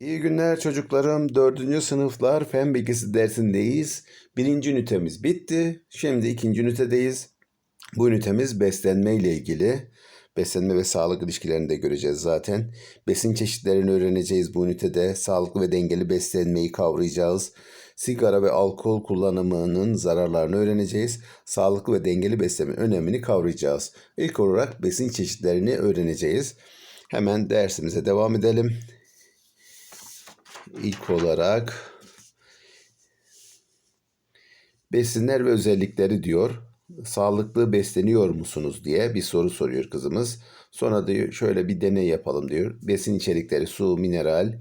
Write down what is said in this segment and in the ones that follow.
İyi günler çocuklarım. Dördüncü sınıflar fen bilgisi dersindeyiz. Birinci ünitemiz bitti. Şimdi ikinci ünitedeyiz. Bu ünitemiz beslenme ile ilgili. Beslenme ve sağlık ilişkilerini de göreceğiz zaten. Besin çeşitlerini öğreneceğiz bu ünitede. Sağlıklı ve dengeli beslenmeyi kavrayacağız. Sigara ve alkol kullanımının zararlarını öğreneceğiz. Sağlıklı ve dengeli beslenme önemini kavrayacağız. İlk olarak besin çeşitlerini öğreneceğiz. Hemen dersimize devam edelim. İlk olarak besinler ve özellikleri diyor. Sağlıklı besleniyor musunuz diye bir soru soruyor kızımız. Sonra diyor şöyle bir deney yapalım diyor. Besin içerikleri su, mineral,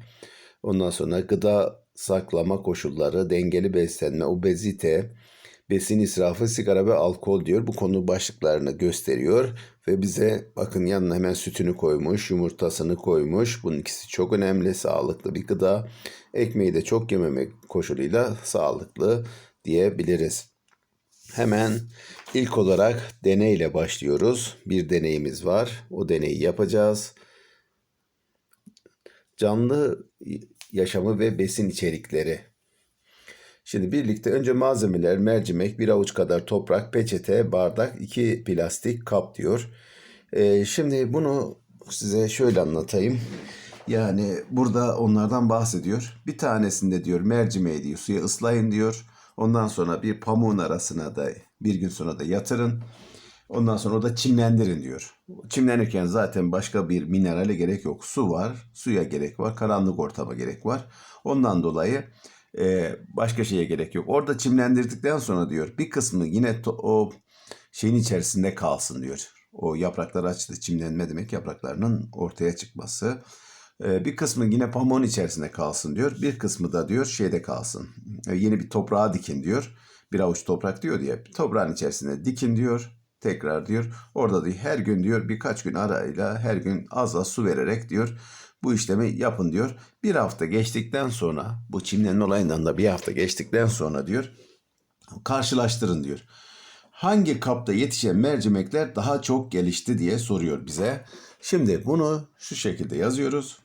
ondan sonra gıda saklama koşulları, dengeli beslenme, obezite, besin israfı, sigara ve alkol diyor. Bu konu başlıklarını gösteriyor ve bize bakın yanına hemen sütünü koymuş, yumurtasını koymuş. Bunun ikisi çok önemli, sağlıklı bir gıda. Ekmeği de çok yememek koşuluyla sağlıklı diyebiliriz. Hemen ilk olarak deneyle başlıyoruz. Bir deneyimiz var. O deneyi yapacağız. Canlı yaşamı ve besin içerikleri. Şimdi birlikte önce malzemeler mercimek, bir avuç kadar toprak, peçete, bardak, iki plastik kap diyor. Ee, şimdi bunu size şöyle anlatayım. Yani burada onlardan bahsediyor. Bir tanesinde diyor mercimeği diyor suya ıslayın diyor. Ondan sonra bir pamuğun arasına da bir gün sonra da yatırın. Ondan sonra da çimlendirin diyor. Çimlenirken zaten başka bir minerale gerek yok. Su var, suya gerek var, karanlık ortama gerek var. Ondan dolayı e, başka şeye gerek yok. Orada çimlendirdikten sonra diyor bir kısmı yine o şeyin içerisinde kalsın diyor. O yapraklar açtı. Çimlenme demek yapraklarının ortaya çıkması. E, bir kısmı yine pamuğun içerisinde kalsın diyor. Bir kısmı da diyor şeyde kalsın. E, yeni bir toprağa dikin diyor. Bir avuç toprak diyor diye. Toprağın içerisine dikin diyor. Tekrar diyor. Orada diyor her gün diyor birkaç gün arayla her gün az az su vererek diyor bu işlemi yapın diyor. Bir hafta geçtikten sonra bu çimlenme olayından da bir hafta geçtikten sonra diyor karşılaştırın diyor. Hangi kapta yetişen mercimekler daha çok gelişti diye soruyor bize. Şimdi bunu şu şekilde yazıyoruz.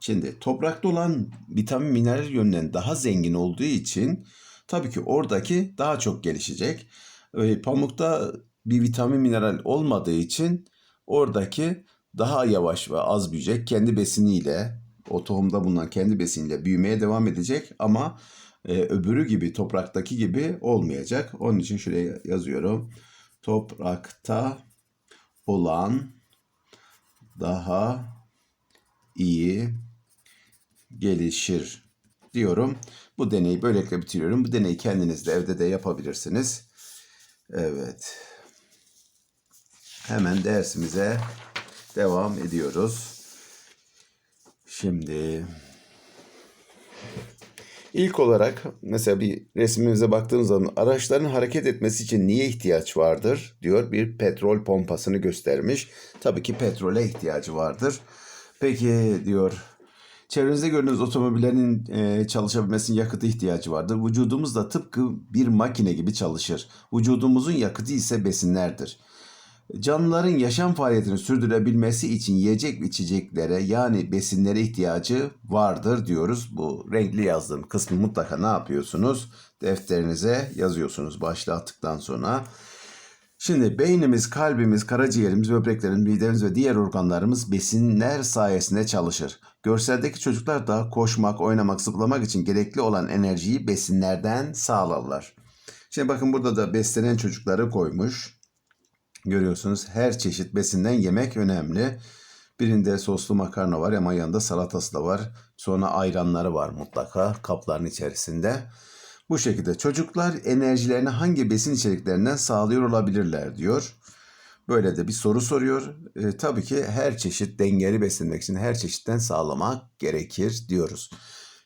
Şimdi toprakta olan vitamin mineral yönünden daha zengin olduğu için tabii ki oradaki daha çok gelişecek. Ee, pamukta bir vitamin mineral olmadığı için oradaki daha yavaş ve az büyüyecek. Kendi besiniyle, o tohumda bulunan kendi besiniyle büyümeye devam edecek ama e, öbürü gibi topraktaki gibi olmayacak. Onun için şuraya yazıyorum. Toprakta olan daha iyi gelişir diyorum. Bu deneyi böylelikle bitiriyorum. Bu deneyi kendiniz de evde de yapabilirsiniz. Evet. Hemen dersimize devam ediyoruz. Şimdi ilk olarak mesela bir resmimize baktığımız zaman araçların hareket etmesi için niye ihtiyaç vardır diyor. Bir petrol pompasını göstermiş. Tabii ki petrole ihtiyacı vardır. Peki diyor Çevrenizde gördüğünüz otomobillerin e, çalışabilmesinin yakıta ihtiyacı vardır. Vücudumuz da tıpkı bir makine gibi çalışır. Vücudumuzun yakıtı ise besinlerdir. Canlıların yaşam faaliyetini sürdürebilmesi için yiyecek ve içeceklere yani besinlere ihtiyacı vardır diyoruz. Bu renkli yazdığım kısmı mutlaka ne yapıyorsunuz? Defterinize yazıyorsunuz başlığı attıktan sonra. Şimdi beynimiz, kalbimiz, karaciğerimiz, böbreklerimiz, midemiz ve diğer organlarımız besinler sayesinde çalışır. Görseldeki çocuklar da koşmak, oynamak, zıplamak için gerekli olan enerjiyi besinlerden sağlarlar. Şimdi bakın burada da beslenen çocukları koymuş. Görüyorsunuz her çeşit besinden yemek önemli. Birinde soslu makarna var ama yanında salatası da var. Sonra ayranları var mutlaka kapların içerisinde. Bu şekilde çocuklar enerjilerini hangi besin içeriklerinden sağlıyor olabilirler diyor. Böyle de bir soru soruyor. E, tabii ki her çeşit dengeli beslenmek için her çeşitten sağlamak gerekir diyoruz.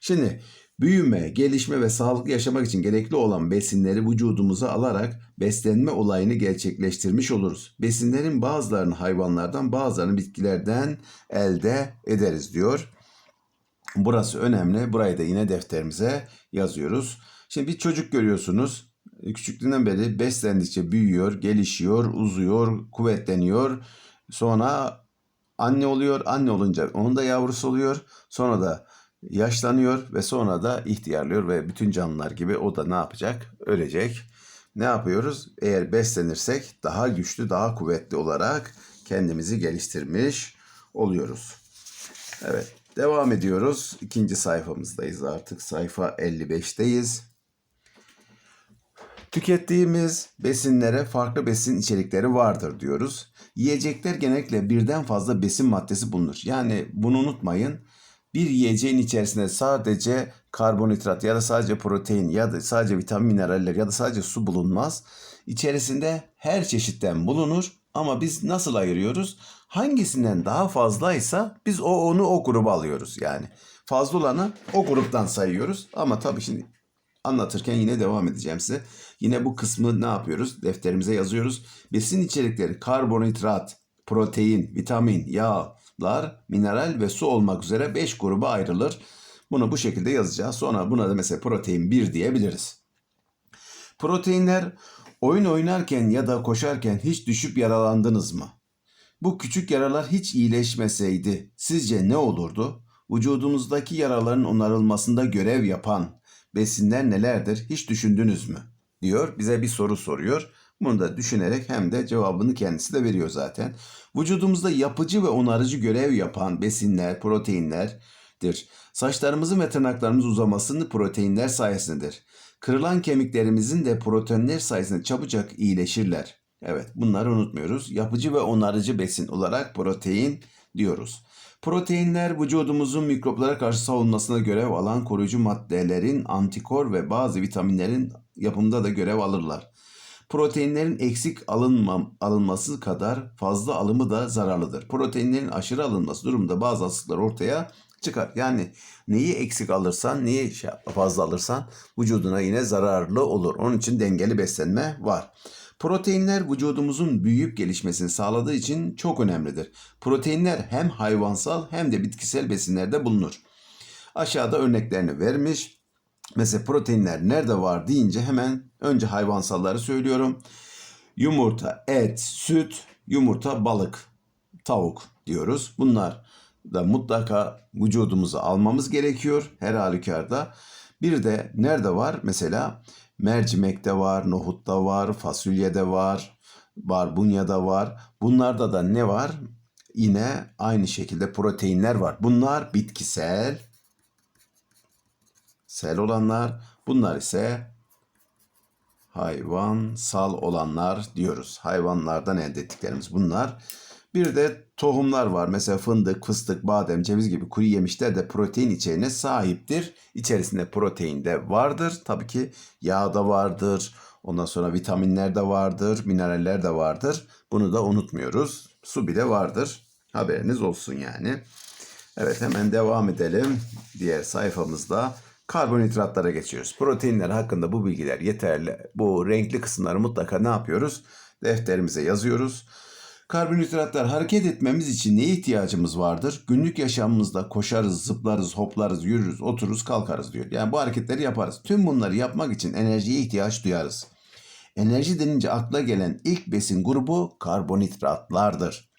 Şimdi büyüme, gelişme ve sağlıklı yaşamak için gerekli olan besinleri vücudumuza alarak beslenme olayını gerçekleştirmiş oluruz. Besinlerin bazılarını hayvanlardan bazılarını bitkilerden elde ederiz diyor. Burası önemli. Burayı da yine defterimize yazıyoruz. Şimdi bir çocuk görüyorsunuz. Küçüklüğünden beri beslendikçe büyüyor, gelişiyor, uzuyor, kuvvetleniyor. Sonra anne oluyor. Anne olunca onun da yavrusu oluyor. Sonra da yaşlanıyor ve sonra da ihtiyarlıyor ve bütün canlılar gibi o da ne yapacak? Ölecek. Ne yapıyoruz? Eğer beslenirsek daha güçlü, daha kuvvetli olarak kendimizi geliştirmiş oluyoruz. Evet, devam ediyoruz. İkinci sayfamızdayız artık. Sayfa 55'teyiz. Tükettiğimiz besinlere farklı besin içerikleri vardır diyoruz. Yiyecekler genellikle birden fazla besin maddesi bulunur. Yani bunu unutmayın. Bir yiyeceğin içerisinde sadece karbonhidrat ya da sadece protein ya da sadece vitamin mineraller ya da sadece su bulunmaz. İçerisinde her çeşitten bulunur ama biz nasıl ayırıyoruz? Hangisinden daha fazlaysa biz o onu o gruba alıyoruz yani. Fazla olanı o gruptan sayıyoruz ama tabii şimdi anlatırken yine devam edeceğim size. Yine bu kısmı ne yapıyoruz? Defterimize yazıyoruz. Besin içerikleri karbonhidrat, protein, vitamin, yağlar, mineral ve su olmak üzere 5 gruba ayrılır. Bunu bu şekilde yazacağız. Sonra buna da mesela protein 1 diyebiliriz. Proteinler oyun oynarken ya da koşarken hiç düşüp yaralandınız mı? Bu küçük yaralar hiç iyileşmeseydi sizce ne olurdu? Vücudunuzdaki yaraların onarılmasında görev yapan besinler nelerdir hiç düşündünüz mü? diyor bize bir soru soruyor. Bunu da düşünerek hem de cevabını kendisi de veriyor zaten. Vücudumuzda yapıcı ve onarıcı görev yapan besinler, proteinlerdir. Saçlarımızın ve tırnaklarımızın uzamasını proteinler sayesindedir. Kırılan kemiklerimizin de proteinler sayesinde çabucak iyileşirler. Evet bunları unutmuyoruz. Yapıcı ve onarıcı besin olarak protein diyoruz. Proteinler vücudumuzun mikroplara karşı savunmasına görev alan koruyucu maddelerin antikor ve bazı vitaminlerin yapımında da görev alırlar. Proteinlerin eksik alınma, alınması kadar fazla alımı da zararlıdır. Proteinlerin aşırı alınması durumunda bazı hastalıklar ortaya çıkar. Yani neyi eksik alırsan, neyi şey- fazla alırsan vücuduna yine zararlı olur. Onun için dengeli beslenme var. Proteinler vücudumuzun büyüyüp gelişmesini sağladığı için çok önemlidir. Proteinler hem hayvansal hem de bitkisel besinlerde bulunur. Aşağıda örneklerini vermiş. Mesela proteinler nerede var deyince hemen önce hayvansalları söylüyorum. Yumurta, et, süt, yumurta, balık, tavuk diyoruz. Bunlar da mutlaka vücudumuza almamız gerekiyor her halükarda. Bir de nerede var? Mesela mercimekte var, nohutta var, fasulyede var, barbunyada var. Bunlarda da ne var? Yine aynı şekilde proteinler var. Bunlar bitkisel, sel olanlar. Bunlar ise hayvansal olanlar diyoruz. Hayvanlardan elde ettiklerimiz bunlar. Bir de tohumlar var. Mesela fındık, fıstık, badem, ceviz gibi kuru yemişler de protein içeriğine sahiptir. İçerisinde protein de vardır. Tabii ki yağ da vardır. Ondan sonra vitaminler de vardır, mineraller de vardır. Bunu da unutmuyoruz. Su bile vardır. Haberiniz olsun yani. Evet hemen devam edelim. Diğer sayfamızda karbonhidratlara geçiyoruz. Proteinler hakkında bu bilgiler yeterli. Bu renkli kısımları mutlaka ne yapıyoruz? Defterimize yazıyoruz. Karbonhidratlar hareket etmemiz için neye ihtiyacımız vardır? Günlük yaşamımızda koşarız, zıplarız, hoplarız, yürürüz, otururuz, kalkarız diyor. Yani bu hareketleri yaparız. Tüm bunları yapmak için enerjiye ihtiyaç duyarız. Enerji denince akla gelen ilk besin grubu karbonhidratlardır.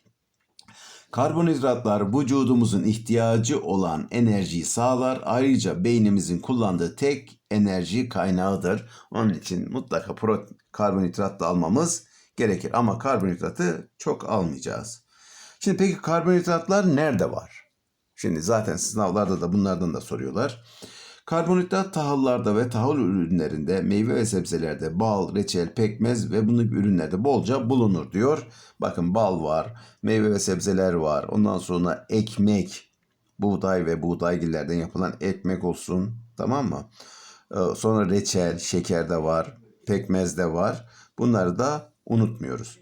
Karbonhidratlar vücudumuzun ihtiyacı olan enerjiyi sağlar. Ayrıca beynimizin kullandığı tek enerji kaynağıdır. Onun için mutlaka karbonhidrat da almamız gerekir. Ama karbonhidratı çok almayacağız. Şimdi peki karbonhidratlar nerede var? Şimdi zaten sınavlarda da bunlardan da soruyorlar. Karbonhidrat tahıllarda ve tahıl ürünlerinde, meyve ve sebzelerde, bal, reçel, pekmez ve bunun gibi ürünlerde bolca bulunur diyor. Bakın bal var, meyve ve sebzeler var. Ondan sonra ekmek, buğday ve buğdaygillerden yapılan ekmek olsun. Tamam mı? Ee, Sonra reçel, şeker de var, pekmez de var. Bunları da unutmuyoruz.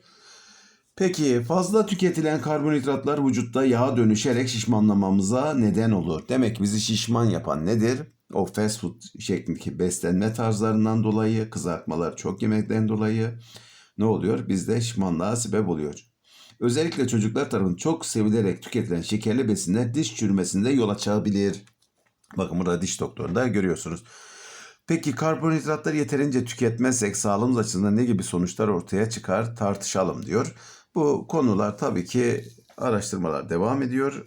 Peki fazla tüketilen karbonhidratlar vücutta yağa dönüşerek şişmanlamamıza neden olur. Demek ki bizi şişman yapan nedir? O fast food şeklindeki beslenme tarzlarından dolayı, kızartmalar çok yemekten dolayı ne oluyor? Bizde şişmanlığa sebep oluyor. Özellikle çocuklar tarafından çok sevilerek tüketilen şekerli besinler diş çürümesinde yol açabilir. Bakın burada diş doktorunda görüyorsunuz. Peki karbonhidratları yeterince tüketmezsek sağlığımız açısından ne gibi sonuçlar ortaya çıkar tartışalım diyor. Bu konular tabii ki araştırmalar devam ediyor.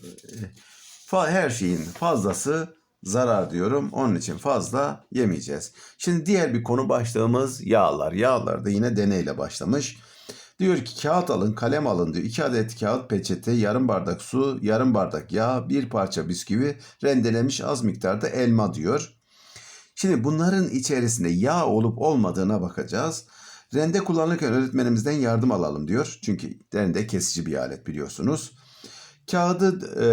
Her şeyin fazlası zarar diyorum. Onun için fazla yemeyeceğiz. Şimdi diğer bir konu başlığımız yağlar. Yağlar da yine deneyle başlamış. Diyor ki kağıt alın, kalem alın diyor. 2 adet kağıt peçete, yarım bardak su, yarım bardak yağ, bir parça bisküvi, rendelemiş az miktarda elma diyor. Şimdi bunların içerisinde yağ olup olmadığına bakacağız. Rende kullanırken öğretmenimizden yardım alalım diyor. Çünkü rende kesici bir alet biliyorsunuz. Kağıdı e,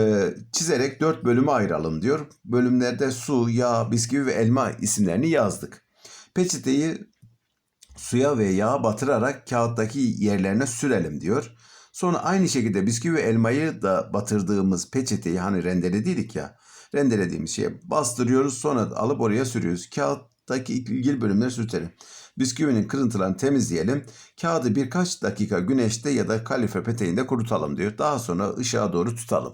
çizerek dört bölüme ayıralım diyor. Bölümlerde su, yağ, bisküvi ve elma isimlerini yazdık. Peçeteyi suya ve yağa batırarak kağıttaki yerlerine sürelim diyor. Sonra aynı şekilde bisküvi ve elmayı da batırdığımız peçeteyi hani rendelediydik ya. Rendelediğimiz şeye bastırıyoruz sonra alıp oraya sürüyoruz. Kağıttaki ilgili bölümleri sürtelim. Bisküvinin kırıntılarını temizleyelim. Kağıdı birkaç dakika güneşte ya da kalifer peteğinde kurutalım diyor. Daha sonra ışığa doğru tutalım.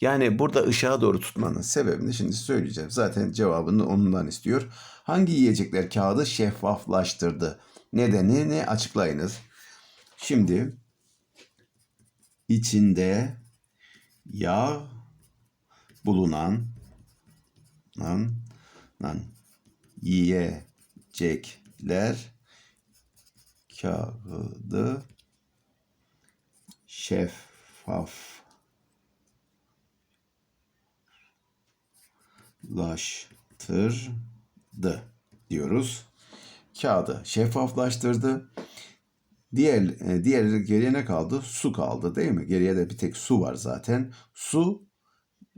Yani burada ışığa doğru tutmanın sebebini şimdi söyleyeceğim. Zaten cevabını ondan istiyor. Hangi yiyecekler kağıdı şeffaflaştırdı? Nedenini açıklayınız. Şimdi içinde yağ bulunan lan, lan, yiyecekler kağıdı şeffaf laştırdı diyoruz. Kağıdı şeffaflaştırdı. Diğer e, diğer geriye ne kaldı? Su kaldı değil mi? Geriye de bir tek su var zaten. Su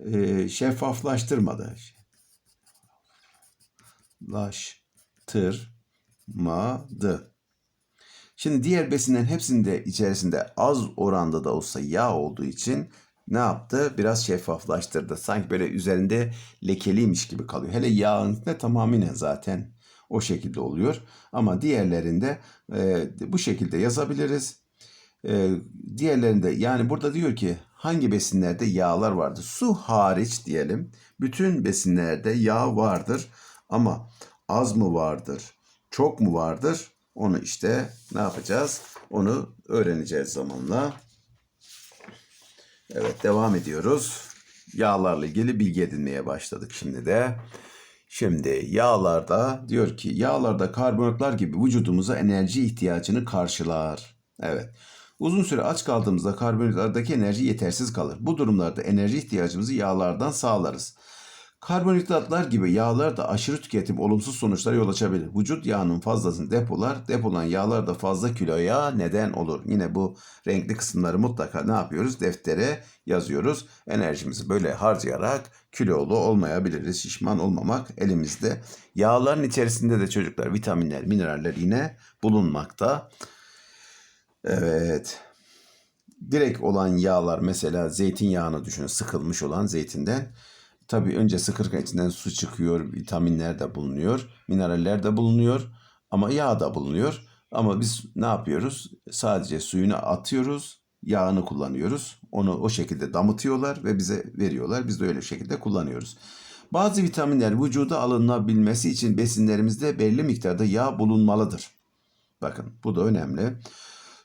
e, şeffaflaştırmadı. Laştırmadı. Şimdi diğer besinlerin hepsinde içerisinde az oranda da olsa yağ olduğu için ne yaptı? Biraz şeffaflaştırdı. Sanki böyle üzerinde lekeliymiş gibi kalıyor. Hele yağın da tamamıyla zaten o şekilde oluyor. Ama diğerlerinde e, bu şekilde yazabiliriz. E, diğerlerinde yani burada diyor ki hangi besinlerde yağlar vardır? Su hariç diyelim. Bütün besinlerde yağ vardır. Ama az mı vardır? Çok mu vardır? Onu işte ne yapacağız? Onu öğreneceğiz zamanla. Evet devam ediyoruz. Yağlarla ilgili bilgi edinmeye başladık şimdi de. Şimdi yağlarda diyor ki yağlarda karbonatlar gibi vücudumuza enerji ihtiyacını karşılar. Evet. Uzun süre aç kaldığımızda karbonhidratlardaki enerji yetersiz kalır. Bu durumlarda enerji ihtiyacımızı yağlardan sağlarız. Karbonhidratlar gibi yağlar da aşırı tüketim olumsuz sonuçlara yol açabilir. Vücut yağının fazlasını depolar, depolan yağlar da fazla kiloya neden olur. Yine bu renkli kısımları mutlaka ne yapıyoruz? Deftere yazıyoruz. Enerjimizi böyle harcayarak kilolu olmayabiliriz. Şişman olmamak elimizde. Yağların içerisinde de çocuklar vitaminler, mineraller yine bulunmakta. Evet. Direkt olan yağlar mesela zeytinyağını düşünün sıkılmış olan zeytinden. Tabii önce sıkırken içinden su çıkıyor, vitaminler de bulunuyor, mineraller de bulunuyor ama yağ da bulunuyor. Ama biz ne yapıyoruz? Sadece suyunu atıyoruz, yağını kullanıyoruz. Onu o şekilde damıtıyorlar ve bize veriyorlar. Biz de öyle şekilde kullanıyoruz. Bazı vitaminler vücuda alınabilmesi için besinlerimizde belli miktarda yağ bulunmalıdır. Bakın bu da önemli.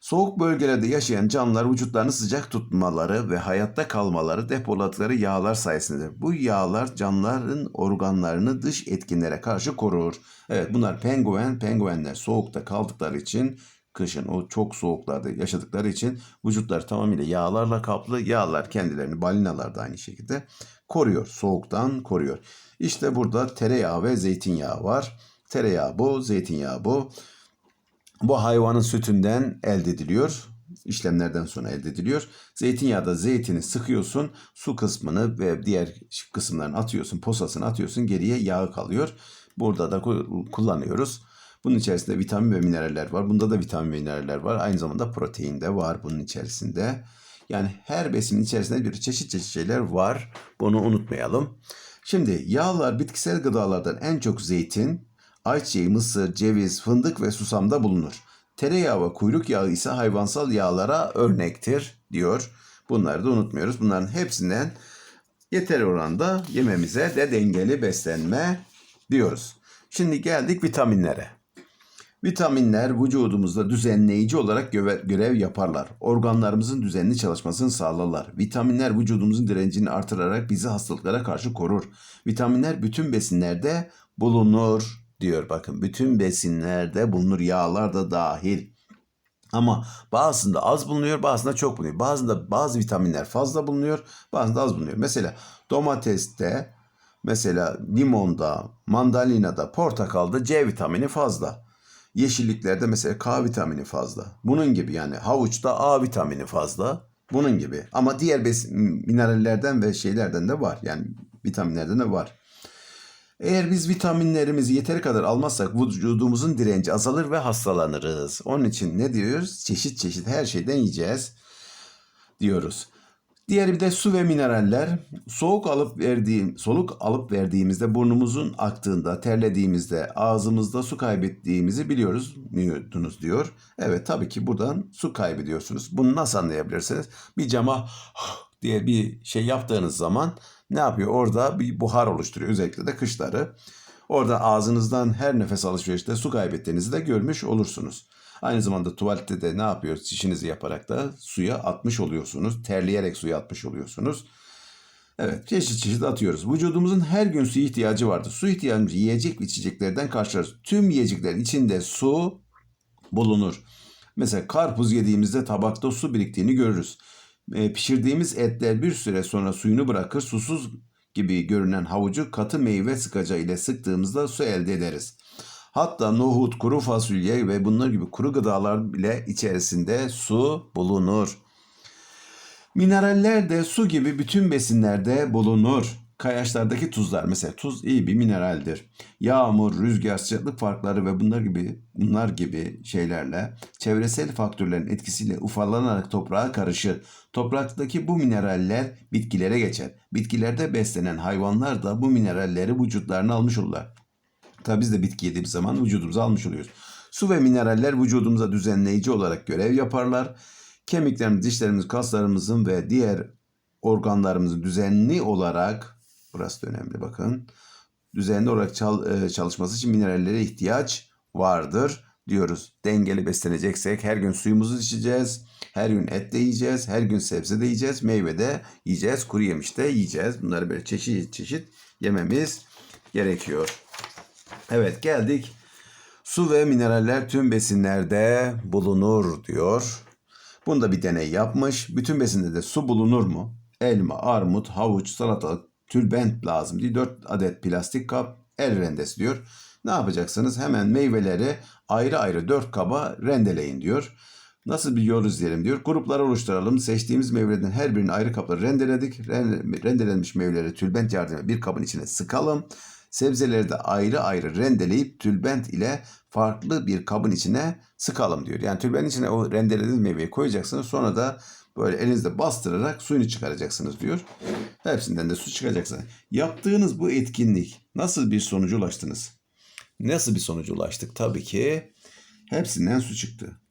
Soğuk bölgelerde yaşayan canlılar vücutlarını sıcak tutmaları ve hayatta kalmaları depoladıkları yağlar sayesindedir. Bu yağlar canlıların organlarını dış etkinlere karşı korur. Evet bunlar penguen, penguenler soğukta kaldıkları için kışın o çok soğuklarda yaşadıkları için vücutları tamamıyla yağlarla kaplı. Yağlar kendilerini balinalar da aynı şekilde koruyor. Soğuktan koruyor. İşte burada tereyağı ve zeytinyağı var. Tereyağı bu, zeytinyağı bu. Bu hayvanın sütünden elde ediliyor. İşlemlerden sonra elde ediliyor. Zeytinyağı da zeytini sıkıyorsun. Su kısmını ve diğer kısımlarını atıyorsun. Posasını atıyorsun. Geriye yağı kalıyor. Burada da kullanıyoruz. Bunun içerisinde vitamin ve mineraller var. Bunda da vitamin ve mineraller var. Aynı zamanda protein de var bunun içerisinde. Yani her besinin içerisinde bir çeşit çeşit şeyler var. Bunu unutmayalım. Şimdi yağlar bitkisel gıdalardan en çok zeytin, ayçiçeği, mısır, ceviz, fındık ve susamda bulunur. Tereyağı ve kuyruk yağı ise hayvansal yağlara örnektir diyor. Bunları da unutmuyoruz. Bunların hepsinden yeter oranda yememize de dengeli beslenme diyoruz. Şimdi geldik vitaminlere. Vitaminler vücudumuzda düzenleyici olarak görev yaparlar. Organlarımızın düzenli çalışmasını sağlarlar. Vitaminler vücudumuzun direncini artırarak bizi hastalıklara karşı korur. Vitaminler bütün besinlerde bulunur diyor bakın. Bütün besinlerde bulunur. Yağlar da dahil. Ama bazısında az bulunuyor, bazısında çok bulunuyor. Bazısında bazı vitaminler fazla bulunuyor, bazısında az bulunuyor. Mesela domateste, mesela limonda, mandalinada, portakalda C vitamini fazla. Yeşilliklerde mesela K vitamini fazla. Bunun gibi yani havuçta A vitamini fazla. Bunun gibi. Ama diğer besin, minerallerden ve şeylerden de var. Yani vitaminlerden de var. Eğer biz vitaminlerimizi yeteri kadar almazsak vücudumuzun direnci azalır ve hastalanırız. Onun için ne diyoruz? Çeşit çeşit her şeyden yiyeceğiz diyoruz. Diğeri bir de su ve mineraller. Soğuk alıp verdiğim, soluk alıp verdiğimizde burnumuzun aktığında, terlediğimizde, ağzımızda su kaybettiğimizi biliyoruz muydunuz diyor. Evet tabii ki buradan su kaybediyorsunuz. Bunu nasıl anlayabilirsiniz? Bir cama diye bir şey yaptığınız zaman ne yapıyor? Orada bir buhar oluşturuyor. Özellikle de kışları. Orada ağzınızdan her nefes alışverişte su kaybettiğinizi de görmüş olursunuz. Aynı zamanda tuvalette de ne yapıyoruz? Çişinizi yaparak da suya atmış oluyorsunuz. Terleyerek suya atmış oluyorsunuz. Evet çeşit çeşit atıyoruz. Vücudumuzun her gün su ihtiyacı vardır. Su ihtiyacımızı yiyecek ve içeceklerden karşılarız. Tüm yiyeceklerin içinde su bulunur. Mesela karpuz yediğimizde tabakta su biriktiğini görürüz. E, pişirdiğimiz etler bir süre sonra suyunu bırakır. Susuz gibi görünen havucu katı meyve sıkacağı ile sıktığımızda su elde ederiz. Hatta nohut, kuru fasulye ve bunlar gibi kuru gıdalar bile içerisinde su bulunur. Mineraller de su gibi bütün besinlerde bulunur. Kayaçlardaki tuzlar mesela tuz iyi bir mineraldir. Yağmur, rüzgar, sıcaklık farkları ve bunlar gibi bunlar gibi şeylerle çevresel faktörlerin etkisiyle ufalanarak toprağa karışır. Topraktaki bu mineraller bitkilere geçer. Bitkilerde beslenen hayvanlar da bu mineralleri vücutlarına almış olurlar. Tabi biz de bitki yediğimiz zaman vücudumuza almış oluyoruz. Su ve mineraller vücudumuza düzenleyici olarak görev yaparlar. Kemiklerimiz, dişlerimiz, kaslarımızın ve diğer organlarımızın düzenli olarak, burası da önemli bakın, düzenli olarak çal- e, çalışması için minerallere ihtiyaç vardır diyoruz. Dengeli besleneceksek her gün suyumuzu içeceğiz, her gün et de yiyeceğiz, her gün sebze de yiyeceğiz, meyve de yiyeceğiz, kuru yemiş de yiyeceğiz. Bunları böyle çeşit çeşit yememiz gerekiyor. Evet geldik. Su ve mineraller tüm besinlerde bulunur diyor. Bunda bir deney yapmış. Bütün besinde de su bulunur mu? Elma, armut, havuç, salatalık, tülbent lazım diye 4 adet plastik kap el rendesi diyor. Ne yapacaksınız? Hemen meyveleri ayrı ayrı 4 kaba rendeleyin diyor. Nasıl bir yol izleyelim diyor. Gruplar oluşturalım. Seçtiğimiz meyvelerin her birini ayrı kaplara rendeledik. Ren- Rendelenmiş meyveleri tülbent yardımıyla bir kabın içine sıkalım. Sebzeleri de ayrı ayrı rendeleyip tülbent ile farklı bir kabın içine sıkalım diyor. Yani tülbentin içine o rendelediğiniz meyveyi koyacaksınız. Sonra da böyle elinizde bastırarak suyunu çıkaracaksınız diyor. Hepsinden de su çıkacaksınız. Yaptığınız bu etkinlik nasıl bir sonuca ulaştınız? Nasıl bir sonuca ulaştık? Tabii ki hepsinden su çıktı.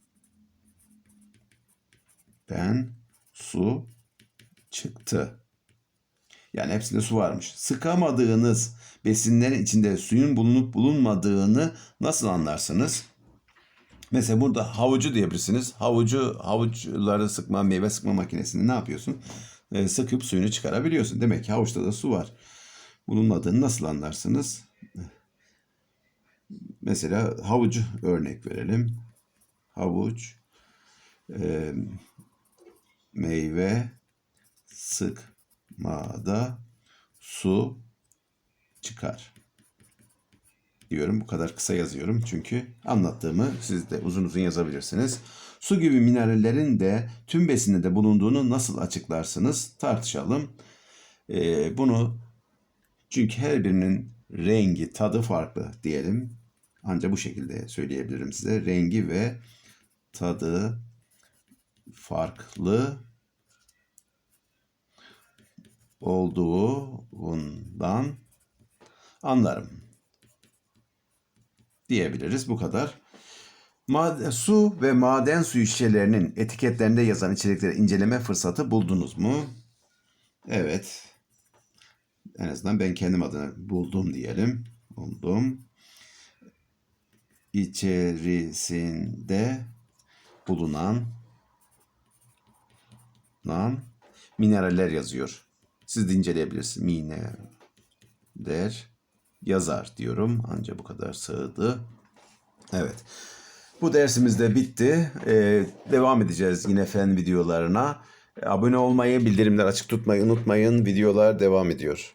Ben su çıktı. Yani hepsinde su varmış. Sıkamadığınız besinlerin içinde suyun bulunup bulunmadığını nasıl anlarsınız? Mesela burada havucu diyebilirsiniz. Havucu, havuçları sıkma, meyve sıkma makinesinde ne yapıyorsun? Ee, sıkıp suyunu çıkarabiliyorsun. Demek ki havuçta da su var. Bulunmadığını nasıl anlarsınız? Mesela havucu örnek verelim. Havuç, e, meyve, sıkmada su çıkar diyorum. Bu kadar kısa yazıyorum çünkü anlattığımı siz de uzun uzun yazabilirsiniz. Su gibi minerallerin de tüm besinde de bulunduğunu nasıl açıklarsınız tartışalım. Ee, bunu çünkü her birinin rengi, tadı farklı diyelim. Ancak bu şekilde söyleyebilirim size. Rengi ve tadı farklı olduğundan anlarım diyebiliriz. Bu kadar. Maden, su ve maden suyu şişelerinin etiketlerinde yazan içerikleri inceleme fırsatı buldunuz mu? Evet. En azından ben kendim adına buldum diyelim. Buldum. içerisinde bulunan nan mineraller yazıyor. Siz de inceleyebilirsiniz. Mineral yazar diyorum. Anca bu kadar sığdı. Evet. Bu dersimiz de bitti. Ee, devam edeceğiz yine fen videolarına. Abone olmayı, bildirimler açık tutmayı unutmayın. Videolar devam ediyor.